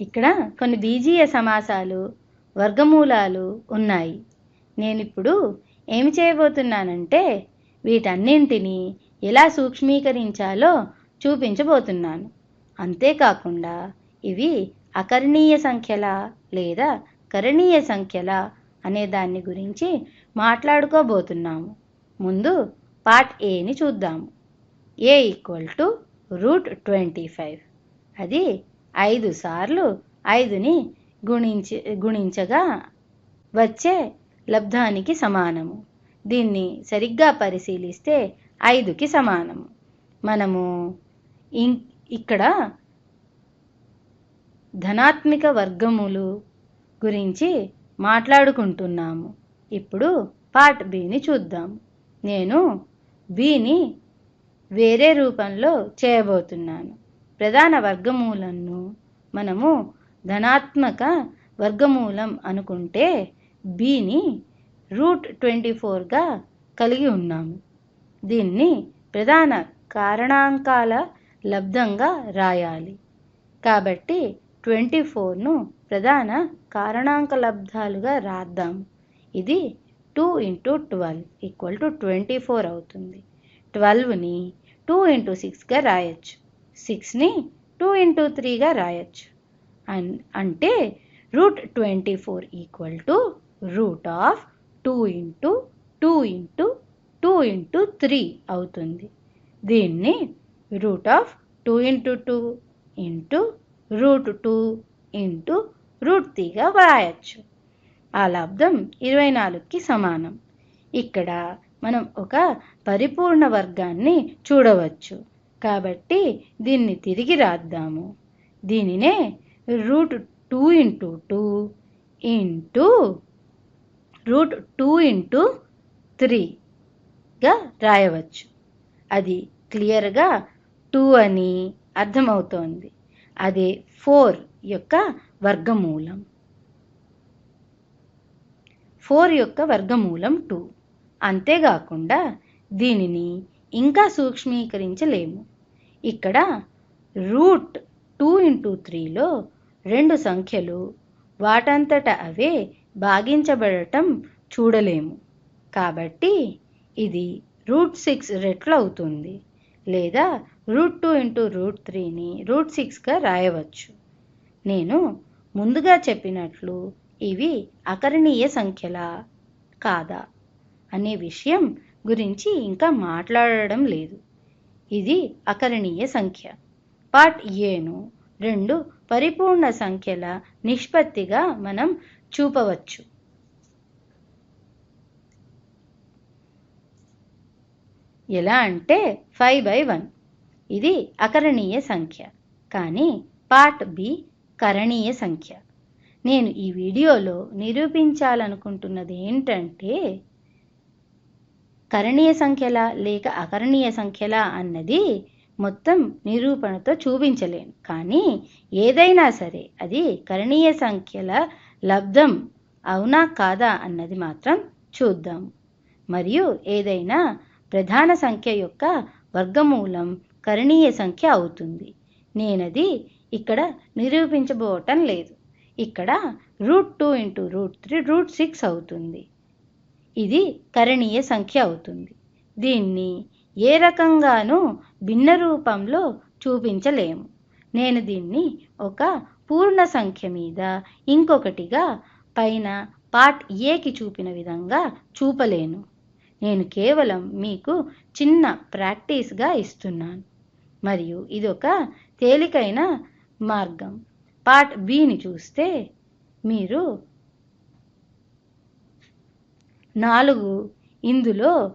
ఇక్కడ కొన్ని బీజీయ సమాసాలు వర్గమూలాలు ఉన్నాయి. నేనిప్పుడు ఏమి చేయబోతున్నానంటే వీటన్నింటినీ ఎలా సూక్ష్మీకరించాలో చూపించబోతున్నాను. అంతేకాకుండా ఇవి అకరణీయ సంఖ్యల లేదా కరణీయ సంఖ్యల అనే దాన్ని గురించి మాట్లాడుకోబోతున్నాము. ముందు పార్ట్ ఏని చూద్దాము. A equal to root twenty five అది ఐదు సార్లు ఐదుని గుణించి గుణించగా వచ్చే లబ్ధానికి సమానము. దీన్ని సరిగ్గా పరిశీలిస్తే ఐదుకి సమానము. మనము ఇం ఇక్కడ ధనాత్మిక వర్గములు గురించి మాట్లాడుకుంటున్నాము. ఇప్పుడు పార్ట్ బిని చూద్దాం. నేను బిని వేరే రూపంలో చేయబోతున్నాను. ప్రధాన వర్గమూలను మనము ధనాత్మక వర్గమూలం అనుకుంటే బిని రూట్ ట్వంటీ ఫోర్గా కలిగి ఉన్నాము. దీన్ని ప్రధాన కారణాంకాల లబ్ధంగా రాయాలి. కాబట్టి ట్వంటీ ఫోర్ను ప్రధాన కారణాంక లబ్ధాలుగా రాద్దాం. ఇది two into twelve equal to twenty four అవుతుంది. ట్వెల్వ్ని టూ ఇంటూ సిక్స్గా రాయొచ్చు. సిక్స్ని టూ ఇంటూ త్రీగా రాయొచ్చు. అన్ అంటే root twenty four equal to root of two into two into two into three అవుతుంది. దీన్ని root of two into two into root two into root త్రీగా వ్రాయచ్చు. ఆ లబ్ధం ఇరవై నాలుగుకి సమానం. ఇక్కడ మనం ఒక పరిపూర్ణ వర్గాన్ని చూడవచ్చు. కాబట్టి దీన్ని తిరిగి రాద్దాము. దీనినే root two into two into root two into త్రీగా రాయవచ్చు. అది క్లియర్గా టూ అని అర్థమవుతోంది. అదే ఫోర్ యొక్క వర్గమూలం. ఫోర్ యొక్క వర్గమూలం టూ. అంతేకాకుండా దీనిని ఇంకా సూక్ష్మీకరించలేము. ఇక్కడ రూట్ టూ ఇంటూ త్రీలో రెండు సంఖ్యలు వాటంతట అవే భాగించబడటం చూడలేము. కాబట్టి ఇది రూట్ సిక్స్ రెట్లు అవుతుంది. లేదా రూట్ టూ ఇంటూ రూట్ త్రీని రూట్ సిక్స్గా రాయవచ్చు. నేను ముందుగా చెప్పినట్లు ఇవి అకరణీయ సంఖ్యలా కాదా? అనే విషయం గురించి ఇంకా మాట్లాడడం లేదు. ఇది అకరణీయ సంఖ్య. పార్ట్ ఏను రెండు పరిపూర్ణ సంఖ్యల నిష్పత్తిగా మనం చూపవచ్చు. ఎలా అంటే ఫైవ్ బై వన్. ఇది అకరణీయ సంఖ్య. కానీ పార్ట్ బి కరణీయ సంఖ్య. నేను ఈ వీడియోలో నిరూపించాలనుకుంటున్నది ఏంటంటే కరణీయ సంఖ్యల లేక అకరణీయ సంఖ్యల అన్నది మొత్తం నిరూపణతో చూపించలేను కానీ ఏదైనా సరే అది కరణీయ సంఖ్యల లబ్ధం అవునా కాదా అన్నది మాత్రం చూద్దాం. మరియు ఏదైనా ప్రధాన సంఖ్య యొక్క వర్గమూలం కరణీయ సంఖ్య అవుతుంది. నేనది ఇక్కడ నిరూపించబోవటం లేదు. ఇక్కడ root two into root three root six అవుతుంది. ఇది కరణీయ సంఖ్య అవుతుంది. దీన్ని ఏ రకంగానూ భిన్న రూపంలో చూపించలేము. నేను దీన్ని ఒక పూర్ణ సంఖ్య మీద ఇంకొకటిగా పైన పార్ట్ ఏకి చూపిన విధంగా చూపలేను. నేను కేవలం మీకు చిన్న ప్రాక్టీస్గా ఇస్తున్నాను. మరియు ఇది ఒక తేలికైన మార్గం. పార్ట్ బిని చూస్తే మీరు నాలుగు ఇందులో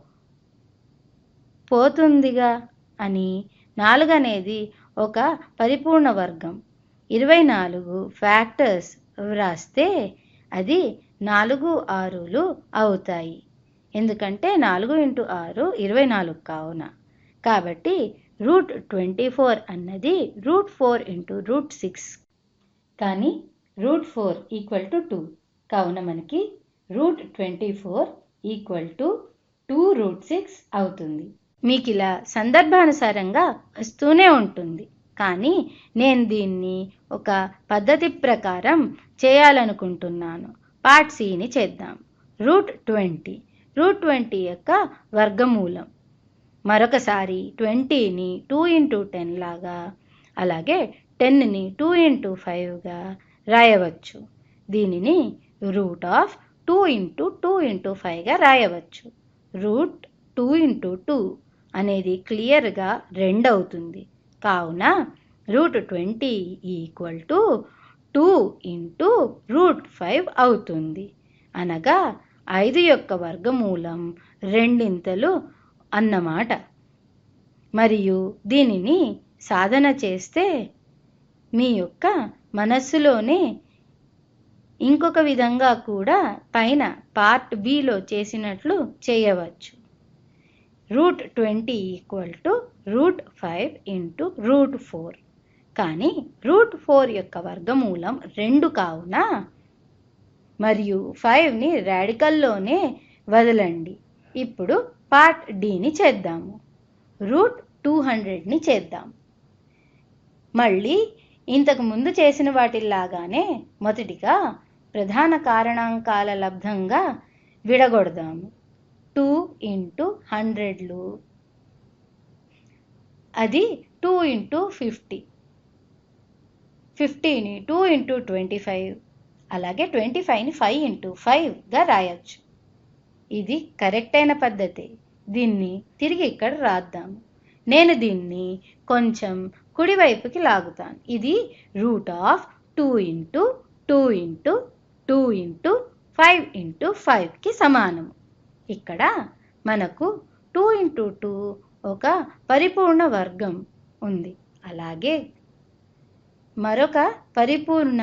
పోతుందిగా అని నాలుగు అనేది ఒక పరిపూర్ణ వర్గం. ఇరవై నాలుగు ఫ్యాక్టర్స్ వ్రాస్తే అది నాలుగు ఆరులు అవుతాయి. ఎందుకంటే నాలుగు ఇంటూ ఆరు ఇరవై నాలుగు కావున. కాబట్టి రూట్ ట్వంటీ ఫోర్ అన్నది root four into root six. కానీ root four equal to two. కావున మనకి root twenty four equal to two root six అవుతుంది. మీకు ఇలా సందర్భానుసారంగా వస్తూనే ఉంటుంది. కానీ నేను దీన్ని ఒక పద్ధతి ప్రకారం చేయాలనుకుంటున్నాను. పార్ట్ సిని చేద్దాం. Root twenty. రూట్ ట్వంటీ యొక్క వర్గమూలం. మరొకసారి ట్వంటీని టూ ఇంటూ టెన్ లాగా అలాగే టెన్ని టూ ఇంటూ ఫైవ్గా రాయవచ్చు. దీనిని root of two into two into ఫైవ్గా రాయవచ్చు. రూట్ టూ ఇంటూ టూ అనేది క్లియర్గా రెండు అవుతుంది. కావున root twenty equal to two into root five అవుతుంది. అనగా ఐదు యొక్క వర్గమూలం రెండింతలు అన్నమాట. మరియు దీనిని సాధన చేస్తే మీ యొక్క మనస్సులోనే ఇంకొక విధంగా కూడా పైన పార్ట్ బిలో చేసినట్లు చేయవచ్చు. Root twenty equal to root five into root four కానీ రూట్ ఫోర్ యొక్క వర్గమూలం రెండు కావున మరియు ఫైవ్ని రాడికల్లోనే వదలండి. ఇప్పుడు పార్ట్ డిని చేద్దాము. రూట్ టూ హండ్రెడ్ని చేద్దాం. మళ్ళీ ఇంతకు ముందు చేసిన వాటిల్లాగానే మొదటిగా ప్రధాన కారణాంకాల లబ్ధంగా విడగొడదాము. టూ ఇంటూ హండ్రెడ్లు. అది టూ ఇంటూ ఫిఫ్టీ. ఫిఫ్టీని టూ ఇంటూ ట్వంటీ ఫైవ్. అలాగే ట్వంటీ ఫైవ్ని ఫైవ్ ఇంటూ ఫైవ్గా రాయొచ్చు. ఇది కరెక్ట్ అయిన పద్ధతి. దీన్ని తిరిగి ఇక్కడ రాద్దాము నేను దీన్ని కొంచెం కుడివైపుకి లాగుతాను. ఇది root of two into two into two into five into ఫైవ్కి సమానము. ఇక్కడ మనకు టూ ఇంటూ టూ ఒక పరిపూర్ణ వర్గం ఉంది. అలాగే మరొక పరిపూర్ణ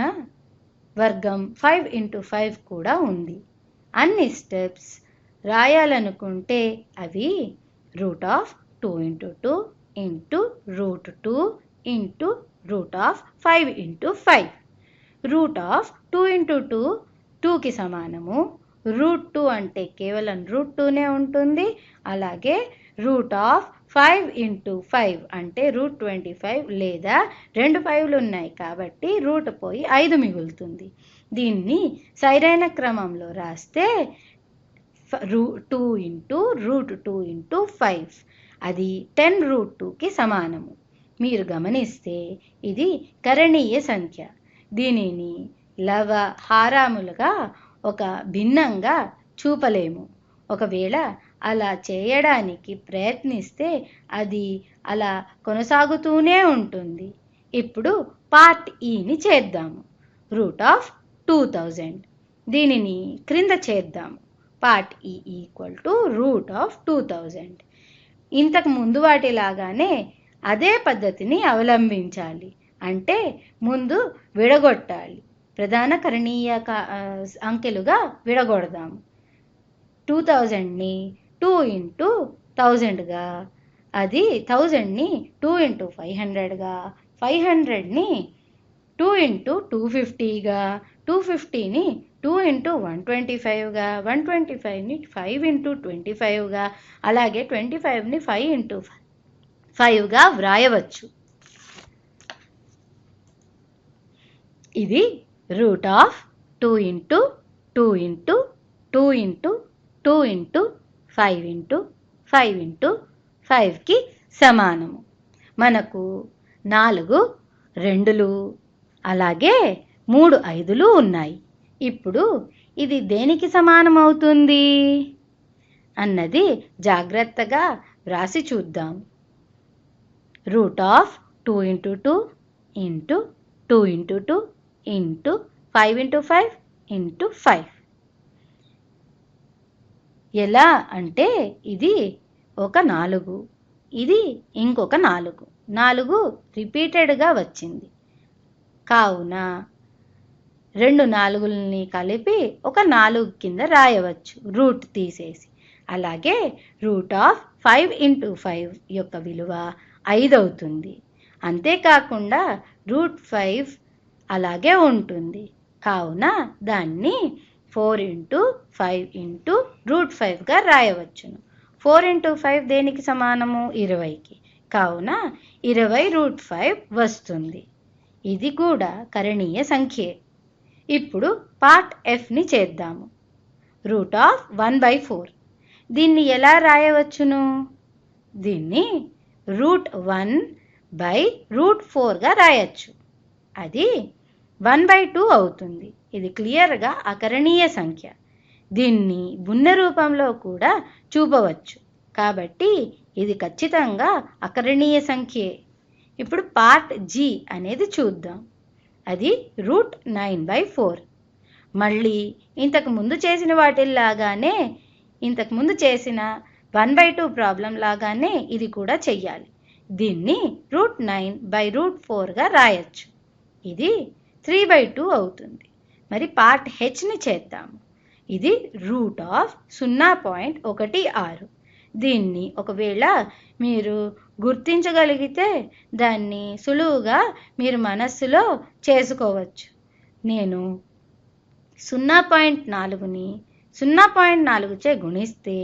వర్గం ఫైవ్ ఇంటూ ఫైవ్ కూడా ఉంది. అన్ని స్టెప్స్ రాయాలనుకుంటే అవి root of two into two into root two into root of five into five. Root of two into two టూకి సమానము. రూట్ టూ అంటే కేవలం రూట్ టూనే ఉంటుంది. అలాగే root of five into five అంటే రూట్ ట్వంటీ ఫైవ్ లేదా రెండు ఫైవ్లు ఉన్నాయి కాబట్టి రూట్ పోయి ఐదు మిగులుతుంది. దీన్ని సరైన క్రమంలో రాస్తే root two into root two into five. అది టెన్ రూట్ టూకి సమానము. మీరు గమనిస్తే ఇది కరణీయ సంఖ్య. దీనిని లవ హారాములుగా ఒక భిన్నంగా చూపలేము. ఒకవేళ అలా చేయడానికి ప్రయత్నిస్తే అది అలా కొనసాగుతూనే ఉంటుంది. ఇప్పుడు పార్ట్ ఈని చేద్దాము. Root of two thousand. దీనిని క్రింద చేద్దాము. Part E equal to root of two thousand. ఇంతకు ముందు వాటిలాగానే అదే పద్ధతిని అవలంబించాలి. అంటే ముందు విడగొట్టాలి. ప్రధాన కరణీయ అంకెలుగా విడగొడదాము. టూ థౌజండ్ని టూ ఇంటూ థౌజండ్గా అది థౌజండ్ని టూ ఇంటూ ఫైవ్ హండ్రెడ్గా ఫైవ్ హండ్రెడ్ని టూ ఇంటూ టూ ఫిఫ్టీగా టూ ఫిఫ్టీని టూ ఇంటూ వన్ ట్వంటీ ఫైవ్గా వన్ ట్వంటీ ఫైవ్ని ఫైవ్ ఇంటూ ట్వంటీ ఫైవ్గా అలాగే ట్వంటీ ఫైవ్ని ఫైవ్ ఇంటూ ఫైవ్గా వ్రాయవచ్చు. ఇది root of two into two into two into two into five into five into ఫైవ్కి సమానము. మనకు నాలుగు రెండులు అలాగే మూడు ఐదులు ఉన్నాయి. ఇప్పుడు ఇది దేనికి సమానమవుతుంది? అన్నది జాగ్రత్తగా వ్రాసి చూద్దాం. Root of two into two into two into two into five into five into five. ఎలా అంటే ఇది ఒక నాలుగు ఇది ఇంకొక నాలుగు. నాలుగు రిపీటెడ్గా వచ్చింది. కావున రెండు నాలుగుల్ని కలిపి ఒక నాలుగు కింద రాయవచ్చు. రూట్ తీసేసి. అలాగే root of five into five యొక్క విలువ ఐదు అవుతుంది అంతేకాకుండా రూట్ ఫైవ్ అలాగే ఉంటుంది. కావున దాన్ని four into five into root ఫైవ్గా రాయవచ్చును. ఫోర్ ఇంటూ ఫైవ్ దేనికి సమానము? ఇరవైకి. కావున ఇరవై రూట్ ఫైవ్ వస్తుంది. ఇది కూడా కరణీయ సంఖ్యే. ఇప్పుడు పార్ట్ ఎఫ్ని చేద్దాము. Root of one by four దీన్ని ఎలా రాయవచ్చును? దీన్ని రూట్ వన్ బై రూట్ ఫోర్గా రాయచ్చు. అది వన్ బై టూ అవుతుంది. ఇది క్లియర్గా అకరణీయ సంఖ్య. దీన్ని భిన్న రూపంలో కూడా చూపవచ్చు. కాబట్టి ఇది ఖచ్చితంగా అకరణీయ సంఖ్యే. ఇప్పుడు పార్ట్ జి అనేది చూద్దాం. అది రూట్ నైన్ బై ఫోర్. మళ్ళీ ఇంతకు ముందు చేసిన వాటిల్లాగానే ఇంతకు ముందు చేసిన వన్ బై టూ ప్రాబ్లం లాగానే ఇది కూడా చెయ్యాలి. దీన్ని రూట్ నైన్ బై రూట్ ఫోర్గా రాయొచ్చు. ఇది త్రీ బై టూ అవుతుంది. మరి పార్ట్ హెచ్ని చేద్దాము. ఇది రూట్ ఆఫ్ సున్నా పాయింట్ ఒకటి ఆరు. దీన్ని ఒకవేళ మీరు గుర్తించగలిగితే దాన్ని సులువుగా మీరు మనస్సులో చేసుకోవచ్చు. నేను సున్నా పాయింట్ నాలుగుని సున్నా పాయింట్ నాలుగుచే గుణిస్తే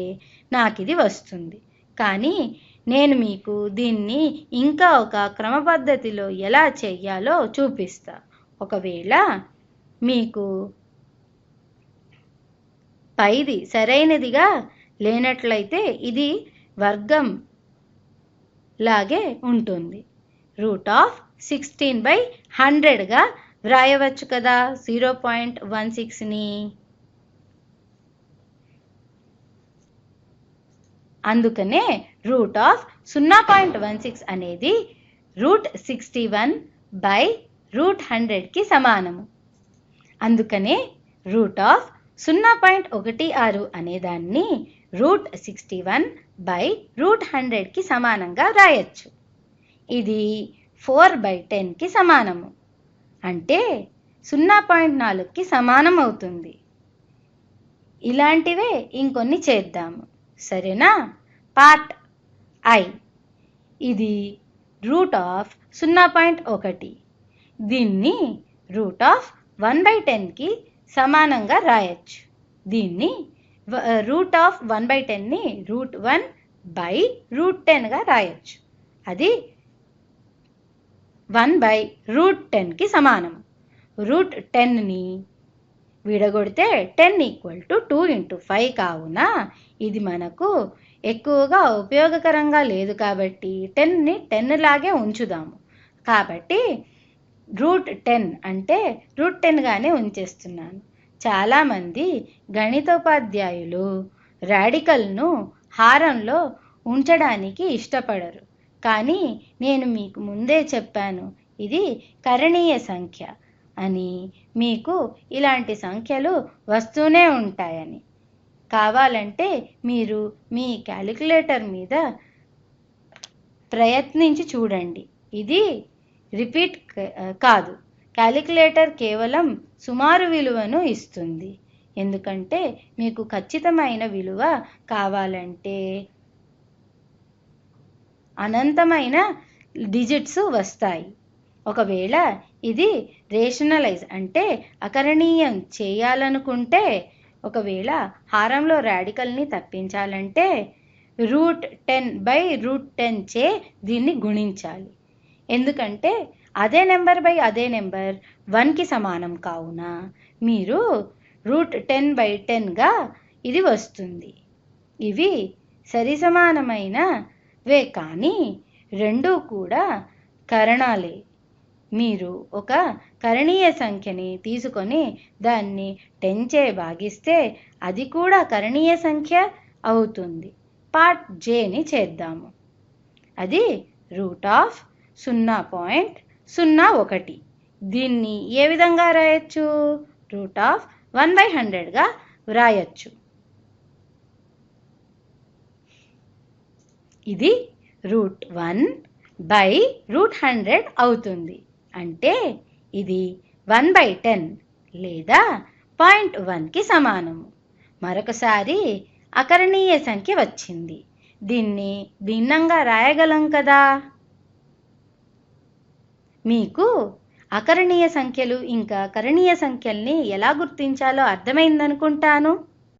నాకు ఇది వస్తుంది. కానీ నేను మీకు దీన్ని ఇంకా ఒక క్రమ పద్ధతిలో ఎలా చెయ్యాలో చూపిస్తాను ఒకవేళ మీకు పైది సరైనదిగా లేనట్లయితే ఇది వర్గం లాగే ఉంటుంది. రూట్ ఆఫ్ సిక్స్టీన్ బై హండ్రెడ్గా వ్రాయవచ్చు కదా. జీరో పాయింట్ వన్ సిక్స్ని అందుకనే రూట్ ఆఫ్ సున్నా పాయింట్ వన్ సిక్స్ అనేది root sixty one by root హండ్రెడ్కి సమానము. అందుకనే రూట్ ఆఫ్ సున్నా పాయింట్ ఒకటి ఆరు అనేదాన్ని root sixty one by root హండ్రెడ్కి సమానంగా రాయొచ్చు. ఇది ఫోర్ బై టెన్కి సమానము. అంటే సున్నా పాయింట్ నాలుగుకి సమానం అవుతుంది. ఇలాంటివే ఇంకొన్ని చేద్దాము. సరేనా? Part I. ఇది రూట్ ఆఫ్ సున్నా పాయింట్ ఒకటి. దీన్ని రూట్ ఆఫ్ వన్ బై టెన్కి సమానంగా రాయొచ్చు. దీన్ని రూట్ ఆఫ్ వన్ బై టెన్ని రూట్ వన్ బై రూట్ టెన్గా రాయొచ్చు. అది వన్ బై రూట్ టెన్కి సమానం. రూట్ టెన్ని విడగొడితే ten equal to two into five కావున ఇది మనకు ఎక్కువగా ఉపయోగకరంగా లేదు కాబట్టి టెన్ని టెన్ లాగే ఉంచుదాము. కాబట్టి రూట్ టెన్ అంటే రూట్ టెన్గానే ఉంచేస్తున్నాను. చాలామంది గణితోపాధ్యాయులు రాడికల్ను హారంలో ఉంచడానికి ఇష్టపడరు. కానీ నేను మీకు ముందే చెప్పాను ఇది కరణీయ సంఖ్య అని మీకు ఇలాంటి సంఖ్యలు వస్తూనే ఉంటాయని. కావాలంటే మీరు మీ క్యాలిక్యులేటర్ మీద ప్రయత్నించి చూడండి. ఇది రిపీట్ కాదు. క్యాలిక్యులేటర్ కేవలం సుమారు విలువను ఇస్తుంది. ఎందుకంటే మీకు ఖచ్చితమైన విలువ కావాలంటే అనంతమైన డిజిట్స్ వస్తాయి. ఒకవేళ ఇది రేషనలైజ్ అంటే అకరణీయం చేయాలనుకుంటే ఒకవేళ హారంలో రాడికల్ని తప్పించాలంటే root ten by root ten చే దీన్ని గుణించాలి. ఎందుకంటే అదే నెంబర్ బై అదే నెంబర్ వన్కి సమానం కావున మీరు రూట్ టెన్ బై టెన్గా ఇది వస్తుంది. ఇవి సరిసమానమైన వే కానీ రెండూ కూడా కరణాలే. మీరు ఒక కరణీయ సంఖ్యని తీసుకొని దాన్ని టెన్చే భాగిస్తే అది కూడా కరణీయ సంఖ్య అవుతుంది. పార్ట్ జేని చేద్దాము. అది రూట్ ఆఫ్ సున్నా పాయింట్ సున్నా ఒకటి. దీన్ని ఏ విధంగా రాయొచ్చు? రూట్ ఆఫ్ వన్ బై హండ్రెడ్గా వ్రాయొచ్చు ఇది root one by root hundred అవుతుంది. అంటే ఇది వన్ బై టెన్ లేదా పాయింట్ వన్కి సమానము. మరొకసారి అకరణీయ సంఖ్య వచ్చింది. దీన్ని భిన్నంగా రాయగలం కదా? మీకు అకరణీయ సంఖ్యలు ఇంకా కరణీయ సంఖ్యల్ని ఎలా గుర్తించాలో అర్థమైందనుకుంటాను.